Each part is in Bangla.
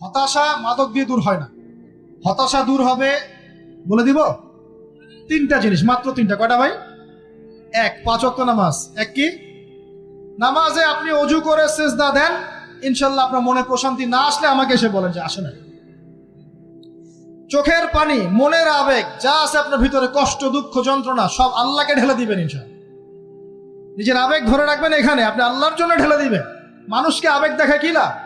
হতাশা মাদক দিয়ে দূর হয় না। হতাশা দূর হবে, বলে দিব তিনটা জিনিস, মাত্র তিনটা। কয়টা ভাই? এক, পাঁচ ওয়াক্ত নামাজ। এক কি? নামাজে আপনি অজু করে সেজদা দেন, ইনশাল্লাহ আপনার মনে প্রশান্তি না আসলে আমাকে এসে বলেন যে আসে না। চোখের পানি, মনের আবেগ, যা আছে আপনার ভিতরে, কষ্ট, দুঃখ, যন্ত্রণা, সব আল্লাহকে ঢেলে দিবেন ইনশাল্লাহ। নিজের আবেগ ধরে রাখবেন এখানে, আপনি আল্লাহর জন্য ঢেলে দিবেন। মানুষকে আবেগ দেখা কি না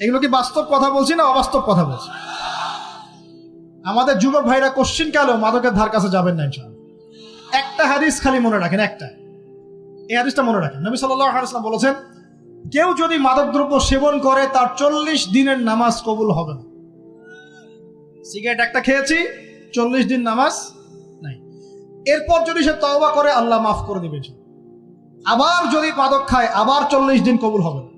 এগুলো কি বাস্তব কথা বলছি না অবাস্তব কথা বলছি? আমাদের যুবক ভাইরা কোশ্চিন কালেও মাদকের ধার কাছে যাবেন না ইনশাআল্লাহ। একটা হাদিস খালি মনে রাখেন, একটা। এই হাদিসটা মনে রাখেন। নবী আলাইহি বলেছেন, কেউ যদি মাদকদ্রব্য সেবন করে, তার চল্লিশ দিনের নামাজ কবুল হবে না। সিগারেট একটা খেয়েছি, চল্লিশ দিন নামাজ নাই। এরপর যদি সে তওবা করে, আল্লাহ মাফ করে দিবে আবার যদি মাদক খায়, আবার চল্লিশ দিন কবুল হবে না।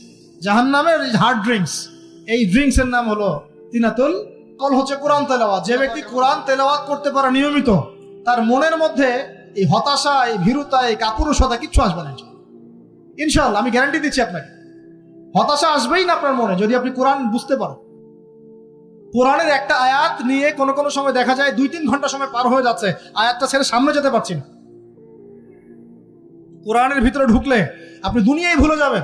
জাহান্নামের হার্ড ড্রিঙ্কস এই ড্রিঙ্কস এর নাম হলো তিনাতুল কল হচ্ছে কোরআন তেলাওয়াত। যে ব্যক্তি কোরআন তেলাওয়াত করতে পারে নিয়মিত, তার মনের মধ্যে এই হতাশা, এই ভীরুতা, এই কাপুরুষতা কিচ্ছু আসবে না। ইনশাল্লাহ আমি গ্যারান্টি দিচ্ছি আপনাকে। হতাশা আসবেই না আপনার মনে, যদি আপনি কোরআন বুঝতে পারেন। কোরআনের একটা আয়াত নিয়ে কোনো কোনো সময় দেখা যায় দুই তিন ঘণ্টা সময় পার হয়ে যাচ্ছে, আয়াতটা ছেড়ে সামনে যেতে পারছি না। কোরআনের ভিতরে ঢুকলে আপনি দুনিয়ায় ভুলে যাবেন।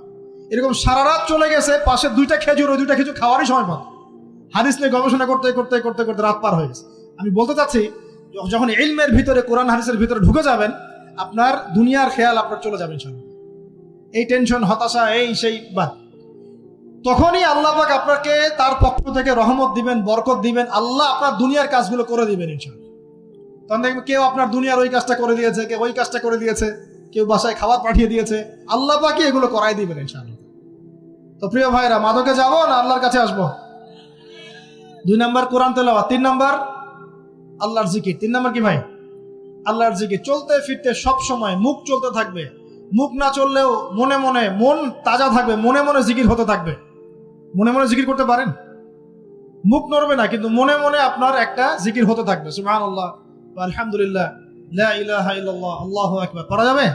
এরকম সারা রাত চলে গেছে, পাশে দুইটা খেজুর, ওই দুইটা খেজুর খাওয়ারই সময় পান হাদিস নিয়ে গবেষণা করতে করতে করতে করতে রাত পার হয়ে গেছে। আমি বলতে চাচ্ছি যখন ইলমের ভিতরে, কোরআন হাদিসের ভিতরে ঢুকে যাবেন, আপনার দুনিয়ার খেয়াল আপনার চলে যাবেন সঙ্গে এই টেনশন, হতাশা, এই সেই বাদ। তখনই আল্লাহ আপনাকে তার পক্ষ থেকে রহমত দিবেন, বরকত দিবেন, আল্লাহ আপনার দুনিয়ার কাজগুলো করে দিবেন ইনশাআল্লাহ। তখন দেখবেন কেউ আপনার দুনিয়ার ওই কাজটা করে দিয়েছে, কেউ ওই কাজটা করে দিয়েছে, কেউ বাসায় খাবার পাঠিয়ে দিয়েছে, আল্লাহ পাকি এগুলো করাই দিবেন ইনশাআল্লাহ। তো প্রিয় ভাইরা, মাদকে যাব না আল্লাহর কাছে আসব? দুই নাম্বার কোরআন তেলাওয়াত, তিন নাম্বার আল্লাহর জিকির। তিন নাম্বার কি ভাই? আল্লাহর জিকির। চলতে ফিরতে সব সময় মুখ চলতে থাকবে। মুখ না চললেও মনে মনে মন তাজা থাকবে, মনে মনে জিকির হতে থাকবে। মনে মনে জিকির করতে পারেন? মুখ নড়বে না, কিন্তু মনে মনে আপনার একটা জিকির হতে থাকবে। সুবহানাল্লাহ আল্লাহ আলহামদুলিল্লাহ আল্লাহু আকবার। পারা যাবে?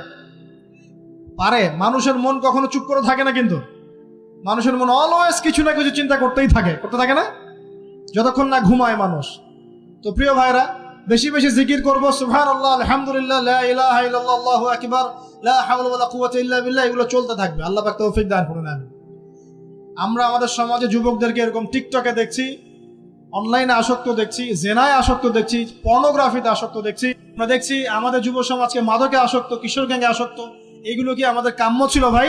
পারে। মানুষের মন কখনো চুপ করে থাকে না কিন্তু। মানুষের মন অলওয়েজ কিছু না কিছু চিন্তা করতেই থাকে, করতে থাকে না? যতক্ষণ না ঘুমায় মানুষ। তো প্রিয় ভাইরা বেশি বেশি জিকির করব, সুবহানাল্লাহ, আলহামদুলিল্লাহ, লা ইলাহা ইল্লাল্লাহ আল্লাহু আকবার ইল্লা এগুলো চলতে থাকবে। আল্লাহ পাক তৌফিক দান করুন, আমিন। আমরা আমাদের সমাজে যুবকদেরকে এরকম টিকটকে দেখছি, অনলাইনে আসক্ত দেখছি, জেনায় আসক্ত দেখছি, পর্নোগ্রাফিতে আসক্ত দেখছি। আমরা দেখছি আমাদের যুব সমাজকে মাদকে আসক্ত, কিশোর গ্যাঙ্গে আসক্ত। এগুলো কি আমাদের কাম্য ছিল ভাই?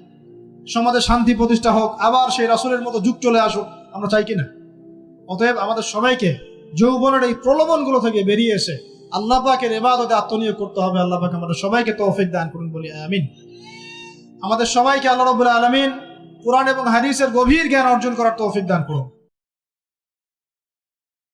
সমাজে শান্তি প্রতিষ্ঠা হোক, আবার সেই রাসুলের মতো যুগ চলে আসুক, আমরা চাই কিনা? অতএব আমাদের সবাইকে যৌবনের এই প্রলোভনগুলো থেকে বেরিয়ে এসে আল্লাহ পাকের এবাদতে আত্মনিয়োগ করতে হবে। আল্লাহ পাক আমাদের সবাইকে তৌফিক দান করুন বলি, আমিন। আমাদের সবাইকে আল্লাহ রবুল্লাহ আলমিন কোরআন এবং হাদিসের গভীর জ্ঞান অর্জন করার তৌফিক দান করুন।